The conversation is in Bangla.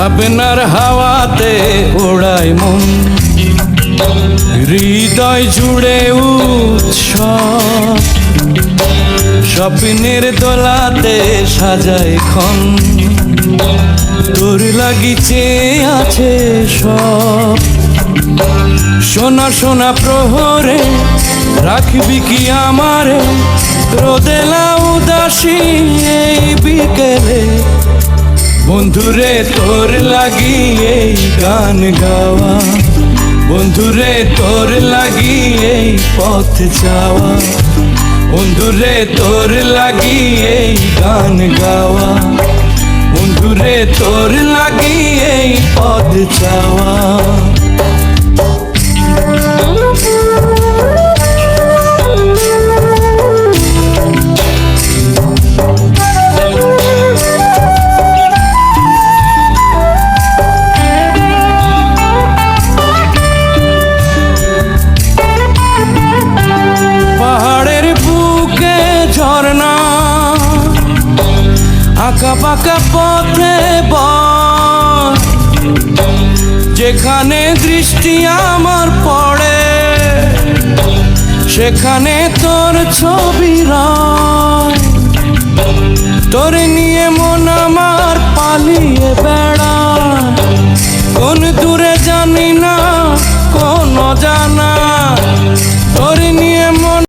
ভাবনার হাওয়াতে ওড়ায় মন। হৃদয় জুড়ে উৎসব। স্বপ্নের দোলাতে সাজায় খন তোর লাগিছে আছে সব। সোনা সোনা প্রহরে রাখবি কি আমারে? রোদেলা উদাসী এই বিকেলে বন্ধুরে তোর লাগি এই গান গাওয়া। বন্ধুরে তোর লাগি এই পথ যাওয়া বন্ধুরে তোর লাগি এই গান গাওয়া। বন্ধুরে তোর লাগি এই পথ যাওয়া আঁকা পাকা পথে বস, যেখানে দৃষ্টি আমার পড়ে, সেখানে তোর ছবি তোর নিয়ে মন আমার পালিয়ে বেড়া কোন দূরে জানি না, কোন জানা